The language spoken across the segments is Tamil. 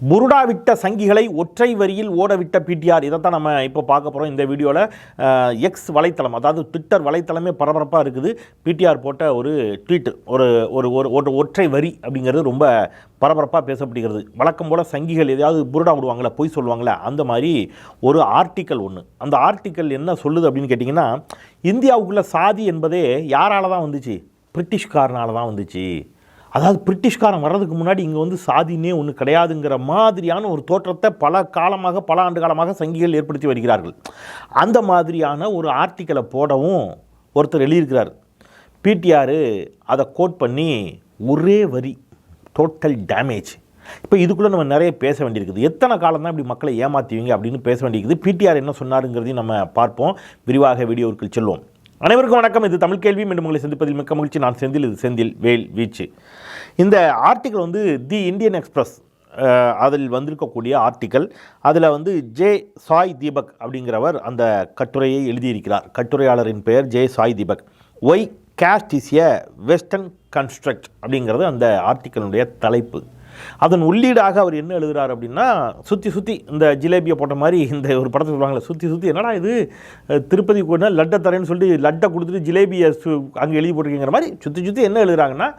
புருடா விட்ட சங்கிகளை ஒற்றை வரியில் ஓடவிட்ட பிடிஆர் இதை தான் நம்ம இப்போ பார்க்க போகிறோம் இந்த வீடியோவில் எக்ஸ் வலைத்தளம் அதாவது ட்விட்டர் வலைத்தளமே பரபரப்பாக இருக்குது. பிடிஆர் போட்ட ஒரு ட்வீட்டு ஒரு ஒரு ஒரு ஒரு ஒற்றை வரி அப்படிங்கிறது ரொம்ப பரபரப்பாக பேசப்படுகிறது. வழக்கம் போல் சங்கிகள் எதையாவது புருடா விடுவாங்களே பொய் சொல்லுவாங்களே அந்த மாதிரி ஒரு ஆர்டிக்கல் ஒன்று அந்த ஆர்டிக்கல் என்ன சொல்லுது அப்படின்னு கேட்டிங்கன்னா இந்தியாவுக்குள்ள சாதி என்பதே யாரால தான் வந்துச்சு? பிரிட்டிஷ்காரனால தான் வந்துச்சு. அதாவது பிரிட்டிஷ்காரன் வர்றதுக்கு முன்னாடி இங்கே வந்து சாதினே ஒன்று கிடையாதுங்கிற மாதிரியான ஒரு தோற்றத்தை பல காலமாக பல ஆண்டு காலமாக சங்கிகள் ஏற்படுத்தி வருகிறார்கள். அந்த மாதிரியான ஒரு ஆர்டிக்கலை போடவும் ஒருத்தர் எழுதியிருக்கிறார். பிடிஆர் அதை கோட் பண்ணி ஒரே வரி டோட்டல் டேமேஜ் இப்போ இதுக்குள்ளே நம்ம நிறைய பேச வேண்டியிருக்குது. எத்தனை காலம் தான் இப்படி மக்களை ஏமாற்றுவீங்க அப்படின்னு பேச வேண்டியிருக்குது. பிடிஆர் என்ன சொன்னாருங்கிறதையும் நம்ம பார்ப்போம். விரிவாக வீடியோவுக்கு செல்வோம். அனைவருக்கும் வணக்கம். இது தமிழ் கேள்வி. மீண்டும் உங்களை சந்திப்பதில் மிக்க மகிழ்ச்சி. நான் செந்தில். இது செந்தில் வேல் வீச்சு. இந்த ஆர்டிக்கல் வந்து தி இந்தியன் எக்ஸ்பிரஸ் அதில் வந்திருக்கக்கூடிய ஆர்டிக்கல் அதில் வந்து ஜே சாய் தீபக் அப்படிங்கிறவர் அந்த கட்டுரையை எழுதியிருக்கிறார். கட்டுரையாளரின் பெயர் J Sai Deepak why caste is a western construct அப்படிங்கிறது அந்த ஆர்டிக்கலுடைய தலைப்பு. அதன் உள்ளீடாக அவர் என்ன எழுதுகிறார் அப்படின்னா சுற்றி சுற்றி இந்த ஜிலேபியை போட்ட மாதிரி இந்த ஒரு படத்தை சொல்லுவாங்களே சுற்றி சுற்றி என்னடா இது? திருப்பதி கூட லட்டை தரேன்னு சொல்லிட்டு லட்டை கொடுத்துட்டு ஜிலேபியை சு அங்கே எழுதி போட்டிருக்கீங்கிற மாதிரி சுற்றி சுற்றி என்ன எழுதுகிறாங்கன்னா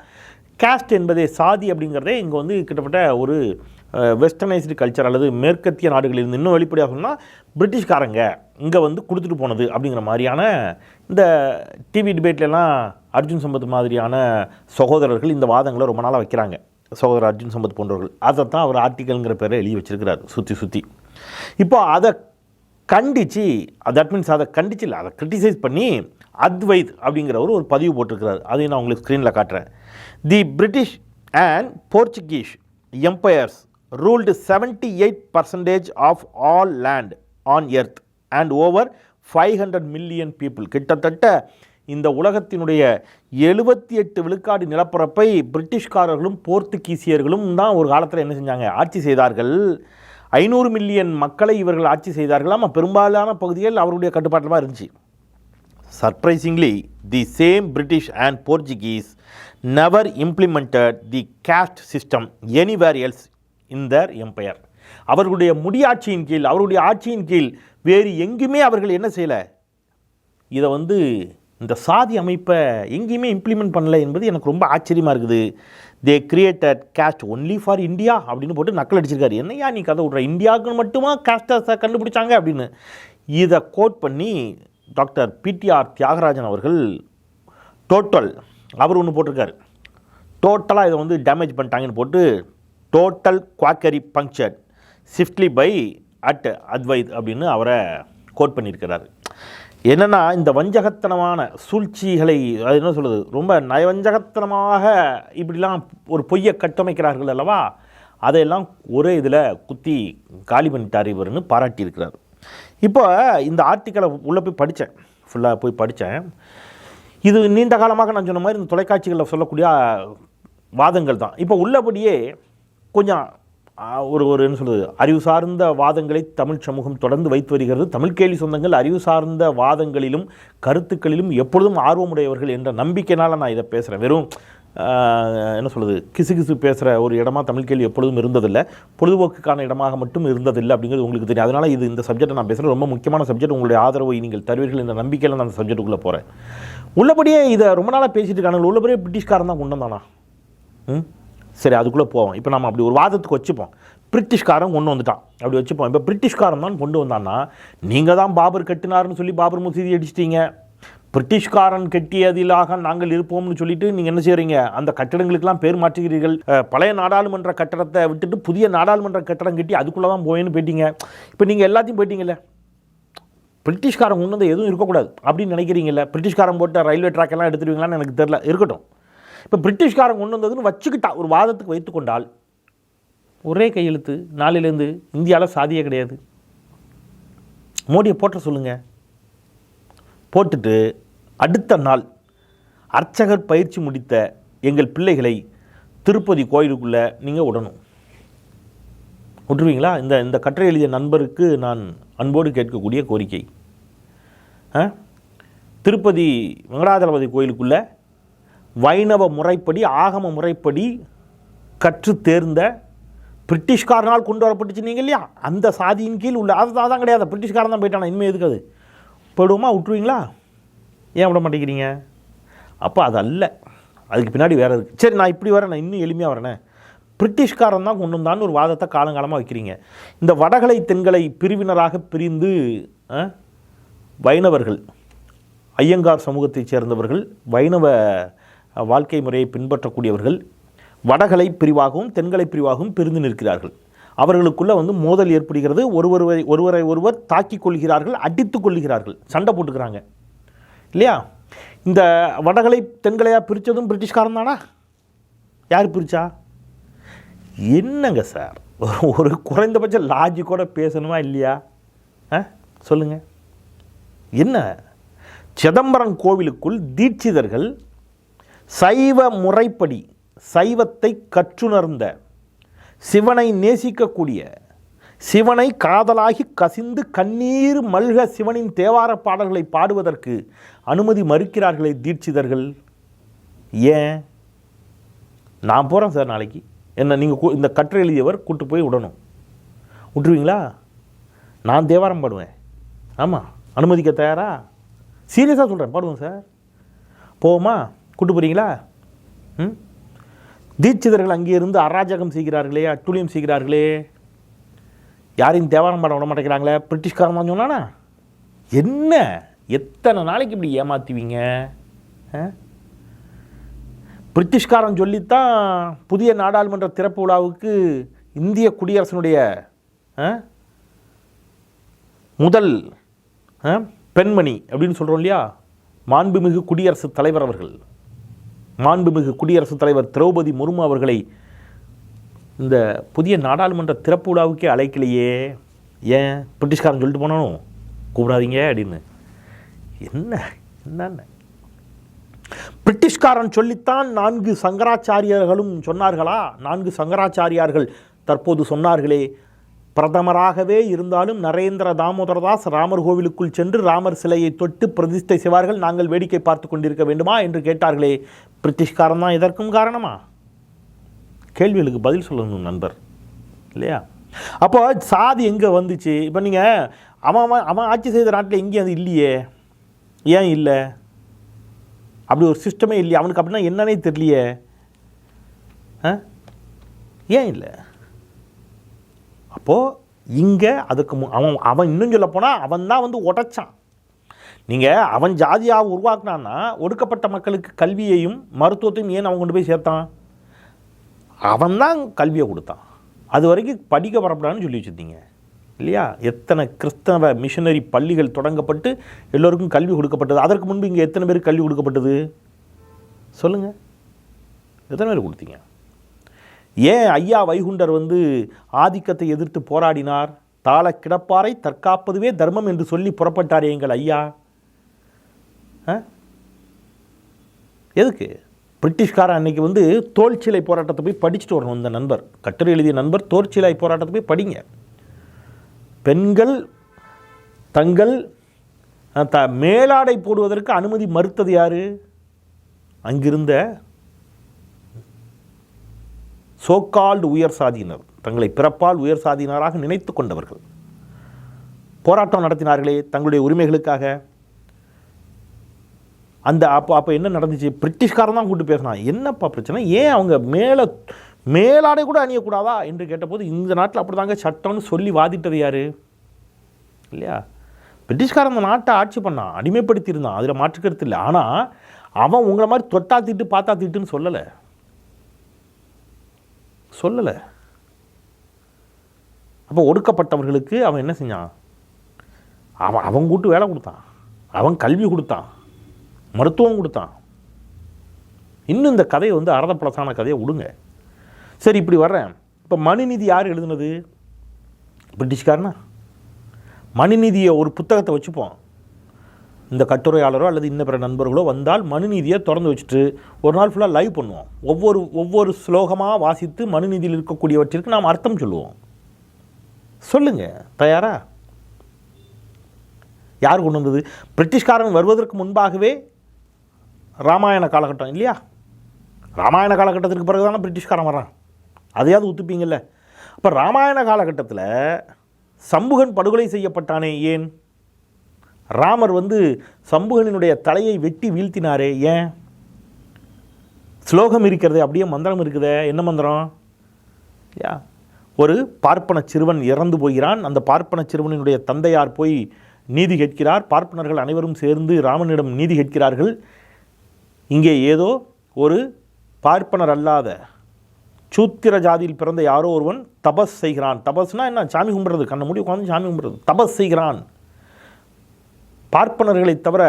கேஸ்ட் என்பதே சாதி அப்படிங்கிறதே இங்கே வந்து கிட்டத்தட்ட ஒரு வெஸ்டர்னைஸ்டு கல்ச்சர் அல்லது மேற்கத்திய நாடுகளில் இருந்து இன்னும் வெளிப்படையாக சொன்னால் பிரிட்டிஷ்காரங்க இங்கே வந்து கொடுத்துட்டு போனது அப்படிங்கிற மாதிரியான இந்த டிவி டிபேட்லலாம் அர்ஜுன் சம்பத் மாதிரியான சகோதரர்கள் இந்த வாதங்களை ரொம்ப நாளாக வைக்கிறாங்க. சகோதரர் அர்ஜுன் சம்பத் போன்றவர்கள். அதை தான் அவர் ஆர்டிக்கல்ங்கிற பேரை எழுதி வச்சிருக்கிறார் சுற்றி சுற்றி இப்போ அதை கண்டித்து தட் மீன்ஸ் அதை கண்டிச்சு இல்லை அதை கிரிட்டிசைஸ் பண்ணி அத்வைத் அப்படிங்கிறவர் ஒரு பதிவு போட்டிருக்கிறார். அதையும் நான் உங்களுக்கு ஸ்க்ரீனில் காட்டுறேன். The British and Portuguese empires ruled seventy eight percentage of all land on earth and over five hundred million people கிட்டத்தட்ட இந்த உலகத்தினுடைய எழுபத்தி எட்டு விழுக்காடு நிலப்பரப்பை பிரிட்டிஷ்காரர்களும் போர்த்துகீசியர்களும் தான் ஒரு காலத்தில் என்ன செஞ்சாங்க? ஆட்சி செய்தார்கள். ஐநூறு மில்லியன் மக்களை இவர்கள் ஆட்சி செய்தார்கள். ஆமாம் பெரும்பாலான பகுதிகள் அவருடைய கட்டுப்பாட்டில் தான் இருந்துச்சு. Surprisingly the same British and Portuguese never implemented the caste system anywhere else in their empire அவர்களுடைய முடியாட்சியின் கீழ் அவருடைய ஆட்சியின் கீழ் வேறு எங்குமே அவர்கள் என்ன செய்யலை? இதை வந்து இந்த சாதி அமைப்பை எங்கேயுமே இம்ப்ளிமெண்ட் பண்ணல என்பது எனக்கு ரொம்ப ஆச்சரியமாக இருக்குது. They created caste only for India அப்படின்னு போட்டு நக்கல் அடிச்சிருக்காரு. என்னையா நீ கதை விட்ற இந்தியாவுக்கு மட்டுமா கேஸ்டை கண்டுபிடிச்சாங்க அப்படின்னு. இதை கோட் பண்ணி டாக்டர் பிடிஆர் தியாகராஜன் அவர்கள் டோட்டல் அவர் ஒன்று போட்டிருக்காரு. டோட்டலாக இதை வந்து டேமேஜ் பண்ணிட்டாங்கன்னு போட்டு total quackery puncture swiftly by at Advait அப்படின்னு அவரை கோட் பண்ணியிருக்கிறாரு. என்னென்னா இந்த வஞ்சகத்தனமான சூழ்ச்சிகளை அது என்ன சொல்கிறது ரொம்ப நயவஞ்சகத்தனமாக இப்படிலாம் ஒரு பொய்யை கட்டமைக்கிறார்கள் அல்லவா? அதையெல்லாம் ஒரே இதில் குத்தி காலி பண்ணிட்டார் இவர்னு பாராட்டியிருக்கிறார். இப்போ இந்த ஆர்டிக்கலை உள்ளே போய் படித்தேன். ஃபுல்லாக போய் படித்தேன். இது நீண்ட காலமாக நான் சொன்ன மாதிரி இந்த தொலைக்காட்சிகளில் சொல்லக்கூடிய வாதங்கள் தான். இப்போ உள்ளபடியே கொஞ்சம் ஒரு ஒரு என்ன சொல்கிறது அறிவு சார்ந்த வாதங்களை தமிழ் சமூகம் தொடர்ந்து வைத்து வருகிறது. தமிழ் கேள்வி சொந்தங்கள் அறிவு சார்ந்த வாதங்களிலும் கருத்துக்களிலும் எப்பொழுதும் ஆர்வமுடையவர்கள் என்ற நம்பிக்கையினால் நான் இதை பேசுகிறேன் வெறும் என்ன சொல்கிறது கிசுகிசு பேசுகிற ஒரு இடமா தமிழ் கேள்வி எப்பொழுதும் இருந்ததில்லை. பொழுதுபோக்குக்கான இடமாக மட்டும் இருந்ததில்லை அப்படிங்கிறது உங்களுக்கு தெரியும். அதனால் இது இந்த சப்ஜெக்ட்டை நான் பேசுகிறேன் ரொம்ப முக்கியமான சப்ஜெக்ட் உங்களுடைய ஆதரவை நீங்கள் தருவீர்கள் என்ற நம்பிக்கையில் நான் அந்த சப்ஜெக்ட்டுக்குள்ளே போகிறேன் உள்ளபடியே இதை ரொம்ப நாளாக பேசிகிட்டு இருக்காங்க உள்ளபடியே பிரிட்டிஷ்காரன் தான் கொண்டு வந்தானா ம்? சரி அதுக்குள்ளே போவோம். இப்போ நம்ம அப்படி ஒரு வாதத்துக்கு வச்சுப்போம். பிரிட்டிஷ்காரன் கொண்டு வந்துட்டான். அப்படி வச்சுப்போம். இப்போ பிரிட்டிஷ்காரன் தான் கொண்டு வந்தான்னா நீங்கள் தான் பாபர் கட்டினார்னு சொல்லி பாபர் மசூதி அடிச்சிட்டீங்க. பிரிட்டிஷ்காரன் கட்டியதிலாக நாங்கள் இருப்போம்னு சொல்லிட்டு நீங்கள் என்ன செய்கிறீங்க அந்த கட்டடங்களுக்கெல்லாம் பேர் மாற்றுகிறீர்கள். பழைய நாடாளுமன்ற கட்டடத்தை விட்டுட்டு புதிய நாடாளுமன்ற கட்டடம் கட்டி அதுக்குள்ளே தான் போயேன்னு போயிட்டீங்க. இப்போ நீங்கள் எல்லாத்தையும் போயிட்டீங்கல்ல? பிரிட்டிஷ்காரன் கொண்டு வந்து எதுவும் இருக்கக்கூடாது அப்படின்னு நினைக்கிறீங்கல்ல? பிரிட்டிஷ்காரன் போட்ட ரயில்வே ட்ராக் எல்லாம் எடுத்துருவீங்களான்னு எனக்கு தெரில இருக்கட்டும். இப்போ பிரிட்டிஷ்காரன் கொண்டு வந்ததுன்னு வச்சுக்கிட்டா ஒரு வாதத்துக்கு வைத்துக்கொண்டால் ஒரே கையெழுத்து நாளிலேருந்து இந்தியாவில் சாதியே கிடையாது. மோடியை போட்ட சொல்லுங்க. போட்டுட்டு அடுத்த நாள் அர்ச்சகர் பயிற்சி முடித்த எங்கள் பிள்ளைகளை திருப்பதி கோயிலுக்குள்ளே நீங்கள் விடணும் விட்டுருவீங்களா இந்த இந்த கட்டுரை எழுதிய நண்பருக்கு நான் அன்போடு கேட்கக்கூடிய கோரிக்கை. ஆ? திருப்பதி வெங்கடாஜலபதி கோயிலுக்குள்ளே வைணவ முறைப்படி ஆகம முறைப்படி கற்று தேர்ந்த பிரிட்டிஷ்காரனால் கொண்டு வரப்பட்டுச்சு நீங்கள் இல்லையா? அந்த சாதியின் கீழ் உள்ள அது அதான் கிடையாது. பிரிட்டிஷ்காரன் தான் போயிட்டானா? இனிமேல் எதுக்கு அது? போயிடுவோமா விட்டுருவீங்களா? ஏன் விட மாட்டேங்கிறீங்க? அப்போ அது அல்ல அதுக்கு பின்னாடி வேறு இருக்குது சரி நான் இப்படி வரேன். நான் இன்னும் எளிமையாக வரேனே. பிரிட்டிஷ்காரன் தான் கொண்டு வந்தான்னு ஒரு வாதத்தை காலங்காலமாக வைக்கிறீங்க. இந்த வடகலை தென்கலை பிரிவினராக பிரிந்து வைணவர்கள் ஐயங்கார் சமூகத்தைச் சேர்ந்தவர்கள் வைணவ வாழ்க்கை முறையை பின்பற்றக்கூடியவர்கள் வடகலை பிரிவாகவும் தென்கலை பிரிவாகவும் பிரிந்து நிற்கிறார்கள். அவர்களுக்குள்ளே வந்து மோதல் ஏற்படுகிறது. ஒருவரை ஒருவரை ஒருவர் தாக்கிக் கொள்கிறார்கள் அடித்து கொள்கிறார்கள். சண்டை போட்டுக்கிறாங்க. இல்லையா? இந்த வடகலை தென்கலையாக பிரித்ததும் பிரிட்டிஷ்காரன் தானா? யார் பிரித்தா என்னங்க சார்? ஒரு- ஒரு குறைந்தபட்ச லாஜிக்கோட பேசணுமா இல்லையா? ஆ? சொல்லுங்கள் என்ன? சிதம்பரம் கோவிலுக்குள் தீட்சிதர்கள் சைவ முறைப்படி சைவத்தை கற்றுணர்ந்த சிவனை நேசிக்கக்கூடிய சிவனை காதலாகி கசிந்து கண்ணீர் மல்க சிவனின் தேவார பாடல்களை பாடுவதற்கு அனுமதி மறுக்கிறார்களே தீட்சிதர்கள். ஏன்? நான் போகிறேன் சார் நாளைக்கு. என்ன நீங்கள் இந்த கற்று எழுதியவர் கூட்டு போய் விடணும். விட்டுருவீங்களா? நான் தேவாரம் பாடுவேன். ஆமாம் அனுமதிக்க தயாரா? சீரியஸாக சொல்கிறேன் பாடுவோம் சார். போவோமா? கூட்டு போகிறீங்களா ம்? தீட்சிதர்கள் அங்கே இருந்து அராஜகம் செய்கிறார்களே அட்டுழியம் செய்கிறார்களே. யாரையும் தேவாரம் பாட விட மாட்டேங்கிறாங்களே பிரிட்டிஷ்காரன் தான் சொன்னானா? என்ன? எத்தனை நாளைக்கு இப்படி ஏமாத்துவீங்க? ஆ? பிரிட்டிஷ்காரன் சொல்லித்தான் புதிய நாடாளுமன்ற திறப்பு விழாவுக்கு இந்திய குடியரசனுடைய ஆ, முதல் ஆ, பெண்மணி அப்படின்னு சொல்கிறோம் இல்லையா? மாண்புமிகு குடியரசுத் தலைவர் அவர்கள். மாண்புமிகு குடியரசுத் தலைவர் திரௌபதி முர்மு அவர்களை இந்த புதிய நாடாளுமன்ற திறப்பு விழாவுக்கே அழைக்கலையே. ஏன்? பிரிட்டிஷ்காரன் சொல்லிட்டு போனாலும் கூப்பிடாதீங்க அப்படின்னு. என்ன? என்னென்ன? பிரிட்டிஷ்காரன் சொல்லித்தான் நான்கு சங்கராச்சாரியர்களும் சொன்னார்களா? நான்கு சங்கராச்சாரியார்கள் தற்போது சொன்னார்களே பிரதமராகவே இருந்தாலும் நரேந்திர தாமோதரதாஸ் ராமர் கோவிலுக்குள் சென்று ராமர் சிலையை தொட்டு பிரதிஷ்டை செய்வார்கள். நாங்கள் வேடிக்கை பார்த்து கொண்டிருக்க வேண்டுமா என்று கேட்டார்களே. பிரிட்டிஷ்காரன் தான் இதற்கும் காரணமா? கேள்விகளுக்கு பதில் சொல்லணும் நண்பர். இல்லையா? அப்போ சாதி எங்கே வந்துச்சு? இப்போ நீங்கள் அவன் அவன் ஆட்சி செய்த நாட்டில் எங்கேயும் அது இல்லையே. ஏன் இல்லை? அப்படி ஒரு சிஸ்டமே இல்லையே. அவனுக்கு அப்படின்னா என்னன்னே தெரியலையே. ஆ? ஏன் இல்லை? அப்போது இங்கே அதுக்கு மு- அவன் அவன் இன்னும் சொல்ல போனால் அவன் தான் வந்து உடைச்சான். நீங்கள் அவன் ஜாதியாக உருவாக்குனான்னா ஒடுக்கப்பட்ட மக்களுக்கு கல்வியையும் மருத்துவத்தையும் ஏன் அவன் கொண்டு போய் சேர்த்தான்? அவன் தான் கல்வியை கொடுத்தான். அது வரைக்கும் படிக்க வரப்படான்னு சொல்லி வச்சுருந்தீங்க. இல்லையா? எத்தனை கிறிஸ்தவ மிஷனரி பள்ளிகள் தொடங்கப்பட்டு எல்லோருக்கும் கல்வி கொடுக்கப்பட்டது? அதற்கு முன்பு இங்கே எத்தனை பேருக்கு கல்வி கொடுக்கப்பட்டது? சொல்லுங்கள் எத்தனை பேர் கொடுத்தீங்க? ஏன் ஐயா வைகுண்டர் வந்து ஆதிக்கத்தை எதிர்த்து போராடினார்? தாள கிடப்பாரை தற்காப்பதுவே தர்மம் என்று சொல்லி புறப்பட்டார் எங்கள் ஐயா. ஆ? எதுக்கு? பிரிட்டிஷ்காரன் அன்னைக்கு வந்து தோல்சிலை போராட்டத்தை போய் படிச்சுட்டு வரணும் இந்த நண்பர். கட்டுரை எழுதிய நண்பர் தோல்சிலை போராட்டத்தை போய் படிங்க. பெண்கள் தங்கள் த மேலாடை போடுவதற்கு அனுமதி மறுத்தது யார்? அங்கிருந்த சோக்கால்டு உயர் சாதியினர் தங்களை பிறப்பால் உயர் சாதியினராக நினைத்து கொண்டவர்கள். போராட்டம் நடத்தினார்களே தங்களுடைய உரிமைகளுக்காக. அந்த அப்போ அப்போ என்ன நடந்துச்சு? பிரிட்டிஷ்காரன் தான் கூப்பிட்டு பேசினான். என்னப்பா பிரச்சனை? ஏன் அவங்க மேலே மேலாடை கூட அணியக்கூடாதா? என்று கேட்டபோது இந்த நாட்டில் அப்படிதாங்க சட்டம்னு சொல்லி வாதிட்டது யார்? இல்லையா? பிரிட்டிஷ்காரன் அந்த நாட்டை ஆட்சி பண்ணான் அடிமைப்படுத்தியிருந்தான். அதில் மாற்றுக்கிறது இல்லை. ஆனால் அவன் உங்களை மாதிரி தொட்டா திட்டு பார்த்தா திட்டுன்னு சொல்லலை. சொல்லலை. அப்போ ஒடுக்கப்பட்டவர்களுக்கு அவன் என்ன செஞ்சான்? அவன் அவன் கூட்டு வேலை கொடுத்தான். அவன் கல்வி கொடுத்தான். மருத்துவம் கொடுத்தான். இன்னும் இந்த கதையை வந்து அரதப்பழசான கதையை விடுங்க. சரி இப்படி வர்றேன். இப்போ மணிநிதி யார் எழுதுனது? பிரிட்டிஷ்காரனா? மணிநிதியை ஒரு புத்தகத்தை வச்சுப்போம். இந்த கட்டுரையாளரோ அல்லது இன்ன பிற நண்பர்களோ வந்தால் மனுநீதியை திறந்து வச்சுட்டு ஒரு நாள் ஃபுல்லாக லைவ் பண்ணுவோம். ஒவ்வொரு ஒவ்வொரு ஸ்லோகமாக வாசித்து மனுநீதியில் இருக்கக்கூடியவற்றிற்கு நாம் அர்த்தம் சொல்லுவோம். சொல்லுங்க. தயாரா? யார் கொண்டு வந்தது? பிரிட்டிஷ்காரன் வருவதற்கு முன்பாகவே ராமாயண காலகட்டம் இல்லையா? ராமாயண காலகட்டத்திற்கு பிறகு தானே பிரிட்டிஷ்காரன் வரான் அதையாவது ஒத்துப்பீங்கள்ல அப்போ ராமாயண காலகட்டத்தில் சம்புகன் படுகொலை செய்யப்பட்டானே ஏன்? ராமர் வந்து சம்புகனினுடைய தலையை வெட்டி வீழ்த்தினாரே ஏன்? ஸ்லோகம் இருக்கிறது அப்படியே மந்திரம் இருக்குதே என்ன மந்திரம்? யா ஒரு பார்ப்பன சிறுவன் இறந்து போகிறான். அந்த பார்ப்பன சிறுவனினுடைய தந்தையார் போய் நீதி கேட்கிறார். பார்ப்பனர்கள் அனைவரும் சேர்ந்து ராமனிடம் நீதி கேட்கிறார்கள். இங்கே ஏதோ ஒரு பார்ப்பனர் அல்லாத சூத்திர ஜாதியில் பிறந்த யாரோ ஒருவன் தபஸ் செய்கிறான். தபஸ்னால் என்ன? சாமி கும்பிட்றது. கண்ண மூடி உட்காந்து சாமி கும்பிட்றது. தபஸ் செய்கிறான். பார்ப்பனர்களை தவிர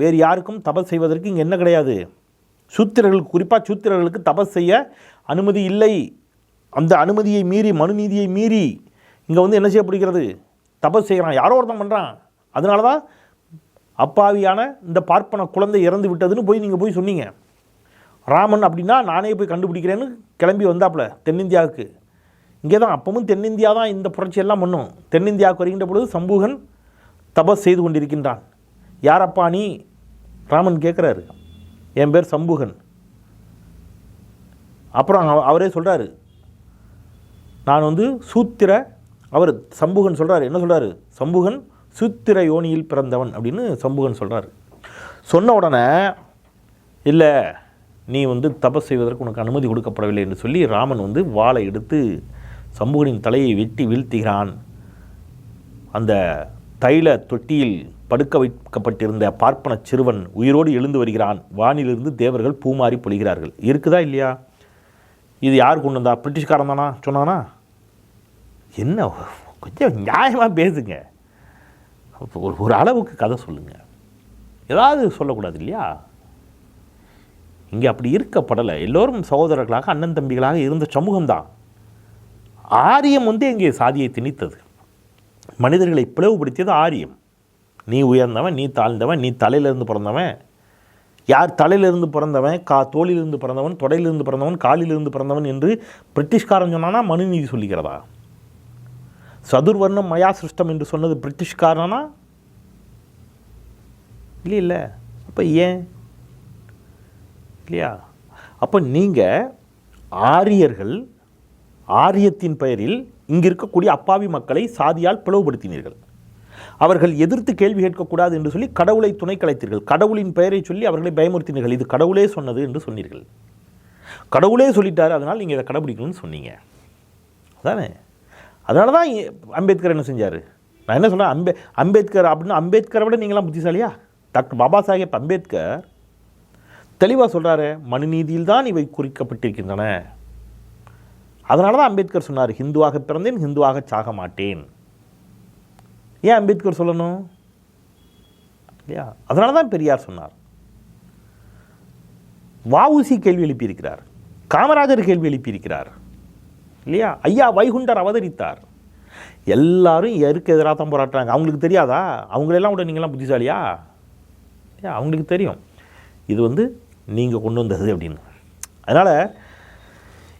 வேறு யாருக்கும் தபஸ் செய்வதற்கு இங்கே என்ன கிடையாது? சூத்திரர்களுக்கு குறிப்பாக சூத்திரர்களுக்கு தபஸ் செய்ய அனுமதி இல்லை. அந்த அனுமதியை மீறி மனுநீதியை மீறி இங்கே வந்து என்ன செய்யப்படுகிறது? தபஸ் செய்கிறான் யாரோ ஒருத்தன் பண்ணுறான் அதனால தான் அப்பாவியான இந்த பார்ப்பன குழந்தை இறந்து விட்டதுன்னு போய் நீங்கள் போய் சொன்னீங்க. ராமன் அப்படின்னா நானே போய் கண்டுபிடிக்கிறேன்னு கிளம்பி வந்தாப்புல தென்னிந்தியாவுக்கு. இங்கே தான் அப்பவும் தென்னிந்தியா தான் இந்த புரட்சியெல்லாம் பண்ணும். தென்னிந்தியாவுக்கு வருகின்ற பொழுது சம்பூகன் தபஸ் செய்து கொண்டிருக்கின்றான். யாரப்பா நீ? ராமன் கேட்குறாரு. என் பேர் சம்புகன். அப்புறம் அவரே சொல்கிறாரு நான் வந்து சூத்திர அவர் சம்புகன் சொல்கிறாரு என்ன சொல்கிறாரு சம்புகன் சூத்திர யோனியில் பிறந்தவன் அப்படின்னு சம்புகன் சொல்கிறாரு சொன்ன உடனே இல்லை நீ வந்து தபஸ் செய்வதற்கு உனக்கு அனுமதி கொடுக்கப்படவில்லை என்று சொல்லி ராமன் வந்து வாளை எடுத்து சம்புகனின் தலையை வெட்டி வீழ்த்துகிறான். அந்த தைல தொட்டியில் படுக்க வைக்கப்பட்டிருந்த பார்ப்பன சிறுவன் உயிரோடு எழுந்து வருகிறான். வானிலிருந்து தேவர்கள் பூமாறி பொழிகிறார்கள். இருக்குதா இல்லையா? இது யார் கொண்டு வந்தா? பிரிட்டிஷ்காரன் தானா? சொன்னானா? என்ன கொஞ்சம் நியாயமாக பேசுங்க. அப்போ ஒரு ஒரு அளவுக்கு கதை சொல்லுங்கள் ஏதாவது சொல்லக்கூடாது இல்லையா? இங்கே அப்படி இருக்கப்படலை. எல்லோரும் சகோதரர்களாக அண்ணன் தம்பிகளாக இருந்த சமூகம்தான். ஆரியம் வந்து இங்கே சாதியை திணித்தது. மனிதர்களை பிளவுபடுத்தியது ஆரியம். நீ உயர்ந்தவன் நீ தாழ்ந்தவன் நீ தலையிலிருந்து பிறந்தவன். யார் தலையிலிருந்து பிறந்தவன் கா தோளிலிருந்து பிறந்தவன் தொடையிலிருந்து பிறந்தவன் காலிலிருந்து பிறந்தவன் என்று பிரிட்டிஷ்காரன் சொன்னானா மனுநீதி சொல்லிக்கிறதா சதுர்வர்ணம் மயா சிருஷ்டம் என்று சொன்னது பிரிட்டிஷ்காரனா? இல்லை இல்லை. அப்போ ஏன்? இல்லையா? அப்போ நீங்கள் ஆரியர்கள் ஆரியத்தின் பெயரில் இங்கு இருக்கக்கூடிய அப்பாவி மக்களை சாதியால் பிளவுபடுத்தினீர்கள். அவர்கள் எதிர்த்து கேள்வி கேட்கக்கூடாது என்று சொல்லி கடவுளை துணை கலைத்தீர்கள். கடவுளின் பெயரை சொல்லி அவர்களை பயமுறுத்தினீர்கள். இது கடவுளே சொன்னது என்று சொன்னீர்கள். கடவுளே சொல்லிட்டார் அதனால் நீங்கள் இதை கடைபிடிக்கணும்னு சொன்னீங்க. அதானே? அதனால தான் அம்பேத்கர் என்ன செஞ்சார்? நான் என்ன சொல்கிறேன் அம்பே அம்பேத்கர் அப்படின்னு அம்பேத்கரை விட நீங்களாம் புத்திசாலியா? டாக்டர் பாபா சாஹேப் அம்பேத்கர் தெளிவாக சொல்கிறாரு மனுநீதியில் தான் இவை குறிக்கப்பட்டிருக்கின்றன. அதனால தான் அம்பேத்கர் சொன்னார் ஹிந்துவாக பிறந்தேன் ஹிந்துவாக சாக மாட்டேன் ஏன் அம்பேத்கர் சொல்லணும்? இல்லையா? அதனால தான் பெரியார் சொன்னார். வஉசி கேள்வி எழுப்பியிருக்கிறார். காமராஜர் கேள்வி எழுப்பியிருக்கிறார். இல்லையா? ஐயா வைகுண்டர் அவதரித்தார். எல்லாரும் எருக்கு எதிராக தான் போராட்டுறாங்க அவங்களுக்கு தெரியாதா? அவங்களெல்லாம் கூட நீங்களாம் புத்திசாலியா? இல்லையா? அவங்களுக்கு தெரியும். இது வந்து நீங்கள் கொண்டு வந்தது அப்படின்னு அதனால்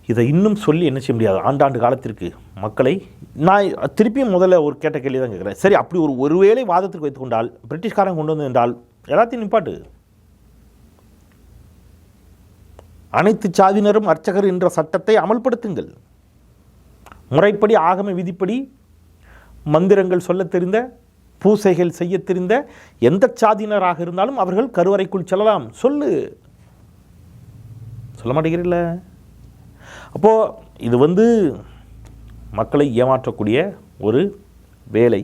இதை இன்னும் சொல்லி என்ன செய்ய முடியாது? ஆண்டாண்டு காலத்திற்கு மக்களை நான் திருப்பியும் முதல்ல ஒரு கேட்ட கேள்வி தான் கேட்குறேன். சரி அப்படி ஒரு ஒருவேளை வாதத்திற்கு வைத்துக் கொண்டால் பிரிட்டிஷ்காரன் கொண்டு வந்து என்றால் எல்லாத்தையும் நிப்பாட்டு. அனைத்து சாதியினரும் அர்ச்சகர் என்ற சட்டத்தை அமல்படுத்துங்கள். முறைப்படி ஆகம விதிப்படி மந்திரங்கள் சொல்லத் தெரிந்த பூசைகள் செய்யத் தெரிந்த எந்த சாதியினராக இருந்தாலும் அவர்கள் கருவறைக்குள் செல்லலாம். சொல்லு. சொல்ல மாட்டேங்கிறீங்களே அப்போது இது வந்து மக்களை ஏமாற்றக்கூடிய ஒரு வேலை.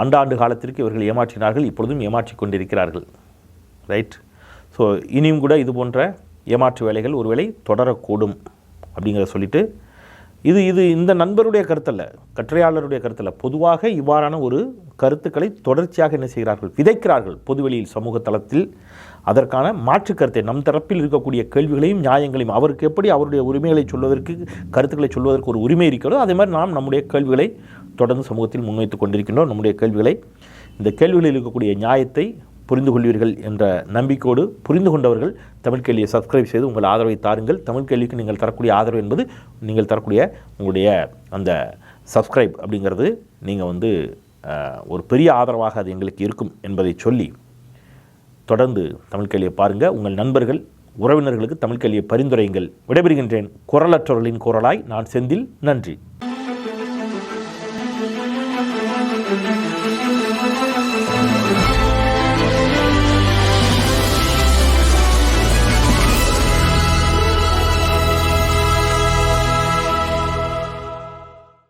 ஆண்டாண்டு காலத்திற்கு இவர்கள் ஏமாற்றினார்கள் இப்பொழுதும் ஏமாற்றிக் கொண்டிருக்கிறார்கள். ரைட் ஸோ இனியும் கூட இது போன்ற ஏமாற்று வேலைகள் ஒருவேளை தொடரக்கூடும் அப்படிங்கிறத சொல்லிட்டு இது இது இந்த நண்பருடைய கருத்தல்ல கற்றையாளருடைய கருத்தல்ல. பொதுவாக இவ்வாறான ஒரு கருத்துக்களை தொடர்ச்சியாக என்ன செய்கிறார்கள்? விதைக்கிறார்கள் பொதுவெளியில் சமூக தளத்தில். அதற்கான மாற்று கருத்தை நம் தரப்பில் இருக்கக்கூடிய கேள்விகளையும் நியாயங்களையும் அவருக்கு எப்படி அவருடைய உரிமைகளை சொல்வதற்கு கருத்துக்களை சொல்வதற்கு ஒரு உரிமை இருக்கிறதோ அதே மாதிரி நாம் நம்முடைய கேள்விகளை தொடர்ந்து சமூகத்தில் முன்வைத்துக் கொண்டிருக்கின்றோம். நம்முடைய கேள்விகளை இந்த கேள்விகளில் இருக்கக்கூடிய நியாயத்தை புரிந்து கொள்வீர்கள் என்ற நம்பிக்கையோடு புரிந்து கொண்டவர்கள் தமிழ் கேள்வியை சப்ஸ்கிரைப் செய்து உங்கள் ஆதரவை தாருங்கள். தமிழ் கேள்விக்கு நீங்கள் தரக்கூடிய ஆதரவு என்பது நீங்கள் தரக்கூடிய உங்களுடைய அந்த சப்ஸ்கிரைப் அப்படிங்கிறது நீங்கள் வந்து ஒரு பெரிய ஆதரவாக அது எங்களுக்கு இருக்கும் என்பதை சொல்லி தொடர்ந்து தமிழ் கேள்வியை பாருங்கள் உங்கள் நண்பர்கள் உறவினர்களுக்கு தமிழ் கேள்வியை பரிந்துரையுங்கள். விடைபெறுகின்றேன். குரலற்றவர்களின் குரலாய் நான் செந்தில். நன்றி.